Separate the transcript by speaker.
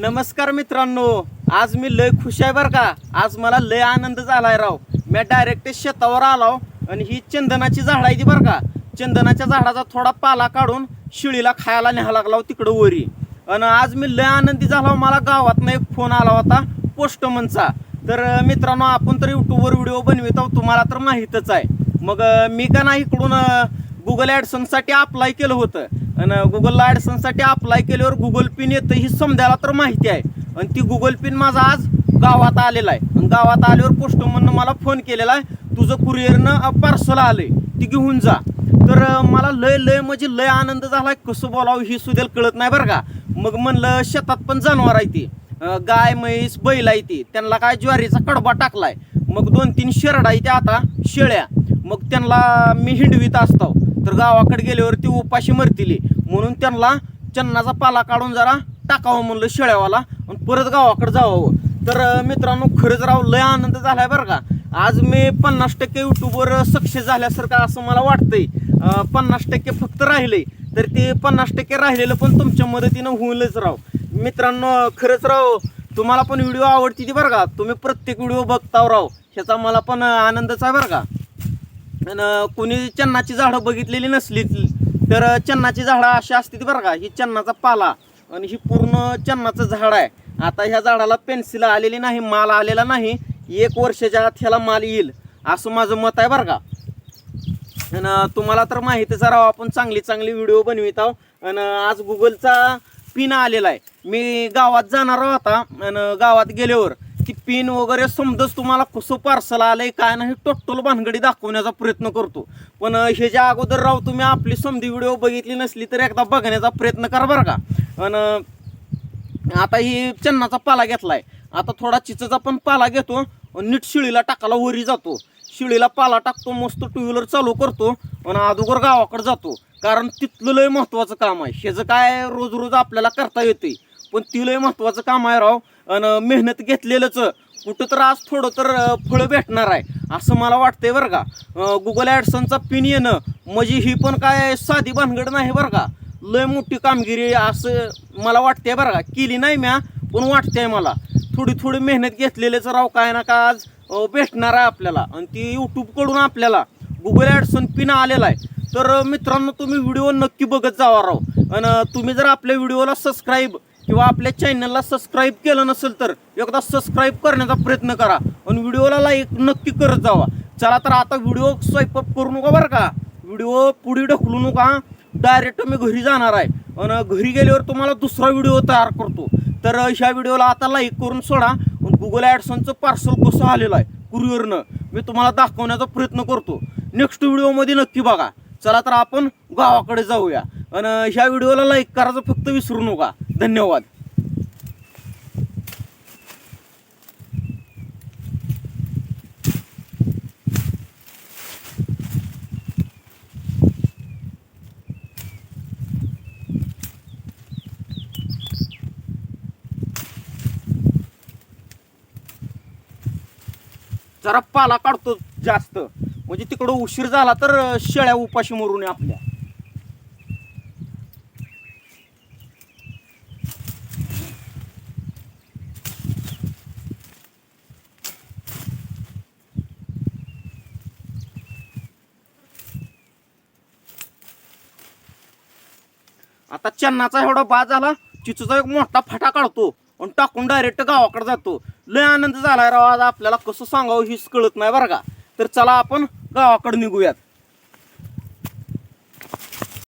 Speaker 1: नमस्कार मित्रांनो आज मी लय खुश आहे बरं का. आज मला लय आनंद झालाय राव. मी डायरेक्ट शेतावर आलो आणि ही चंदनाची झाड आहे ती बरं का. चंदनाच्या झाडाचा थोडा पाला काढून शिळीला खायला न्यायला लागला हो तिकडं वरी. आणि आज मी लय आनंदी झालो मला गावातनं एक फोन आला होता पोस्टमनचा. तर मित्रांनो आपण तर युट्यूबवर व्हिडिओ आहोत तुम्हाला तर माहीतच आहे. मग मी का नाही इकडून गुगल ॲडसनसाठी अप्लाय केलं होतं. आणि गुगल ॲडसनसाठी अप्लाय केल्यावर गुगल पिन येतं ही समजायला तर माहिती आहे. आणि ती गुगल पिन माझा आज गावात आलेला आहे. आणि गावात आल्यावर पोस्टमननं मला फोन केलेला आहे. तुझं कुरिअरनं पार्सल आलंय ती घेऊन जा. तर मला लय लय म्हणजे लय आनंद झाला कसं बोलावं ही सुद्धा कळत नाही बरं का. मग म्हणलं शेतात पण जनावर आहे ती. गाय म्हैस बैल आहे ती. त्यांना काय ज्वारीचा कडबा टाकलाय. मग दोन तीन शेरडा आहे त्या आता शेळ्या. मग त्यांना मी हिंडवीत असतो. तर गावाकडे गेल्यावर ती उपाशी मरतील म्हणून त्यांना चन्नाचा पाला काढून जरा टाकावं म्हणलं शेळ्यावाला आणि परत गावाकडे जावं. तर मित्रांनो खरंच राव लय आनंद झालाय बरं का. आज मी पन्नास टक्के युट्यूबवर सक्सेस झाल्यासारखं असं मला वाटतंय. पन्नास टक्के फक्त राहिले तर ते पन्नास टक्के राहिलेलं पण तुमच्या मदतीनं होईलच राव. मित्रांनो खरंच राव तुम्हाला पण व्हिडिओ आवडती ती बरं का. तुम्ही प्रत्येक व्हिडिओ बघताव राव. ह्याचा मला पण आनंदच आहे बरं का. आणि कुणी चन्नाची झाडं बघितलेली नसली तर चन्नाची झाडं अशी असते ती बरं का. ही चन्नाचा पाला आणि ही पूर्ण चन्नाचं झाड आहे. आता ह्या झाडाला पेन्सिल आलेली नाही माल आलेला नाही. एक वर्षाच्या आत ह्याला माल येईल असं माझं मत आहे बरं का. आणि तुम्हाला तर माहितीच आहे आपण चांगली चांगली व्हिडिओ बनवित आहोत. आणि आज गुगलचा पिन आलेला आहे. मी गावात जाणार होता आणि गावात गेल्यावर ती पिन वगैरे समजच तुम्हाला कसं पार्सल आलंय काय नाही टोटल भानगडी दाखवण्याचा प्रयत्न करतो. पण ह्याच्या अगोदर राव तुम्ही आपली समधी व्हिडिओ बघितली नसली तर एकदा बघण्याचा प्रयत्न करा बरं का. आणि आता ही चन्नाचा पाला घेतलाय. आता थोडा चिचचा पण पाला घेतो नीट शिळीला टाकायला वरी जातो. शिळीला पाला टाकतो मस्त टू व्हीलर चालू करतो आणि अगोदर गावाकडे जातो. कारण तिथलं लय महत्वाचं काम आहे. ह्याचं काय रोज रोज आपल्याला करता येते पण ती लय महत्वाचं काम आहे राव. आणि मेहनत घेतलेलंच. कुठं तर आज थोडं तर फळं भेटणार आहे. असं मला वाटतंय बरं का. गुगल ॲडसनचा पिन येणं म्हणजे ही पण काय साधी भानगड नाही बरं का. लय मोठी कामगिरी असं मला वाटते बरं का. केली नाही म्या पण वाटतंय मला. थोडी थोडी मेहनत घेतलेलेच राव काय ना का आज भेटणार आहे आपल्याला. आणि ती यूट्यूबकडून आपल्याला गुगल ॲडसन पिन आलेला आहे. तर मित्रांनो तुम्ही व्हिडिओ नक्की बघत जावा राव. आणि तुम्ही जर आपल्या व्हिडिओला सबस्क्राईब किंवा आपल्या चॅनलला सबस्क्राईब केलं नसेल तर एकदा सबस्क्राईब करण्याचा प्रयत्न करा. आणि व्हिडिओला लाईक नक्की करत जावा. चला तर आता व्हिडिओ स्वयंपाक करू नका बरं का? व्हिडिओ पुढे ढकलू नका. डायरेक्ट मी घरी जाणार आहे. आणि घरी गेल्यावर तुम्हाला दुसरा व्हिडिओ तयार करतो. तर ह्या व्हिडिओला आता लाईक करून सोडा. गुगल ॲडसनचं पार्सल कसं आलेलं आहे? कुरिअरनं मी तुम्हाला दाखवण्याचा प्रयत्न करतो. नेक्स्ट व्हिडिओमध्ये नक्की बघा. चला तर आपण गावाकडे जाऊया. आणि ह्या व्हिडिओला लाईक करायचं फक्त विसरू नका. धन्यवाद. जरा पाला काढतो जास्त. म्हणजे तिकडं उशीर झाला तर शेळ्या उपाशी मरून आपल्या. आता चन्नाचा एवढा बाद झाला चिचूचा एक मोठा फाटा काढतो आणि टाकून डायरेक्ट गावाकडे जातो. लय आनंद झाला राव आज आपल्याला कसं सांगावं हीच कळत नाही बरं का. तर चला आपण गावाकडे निघूयात.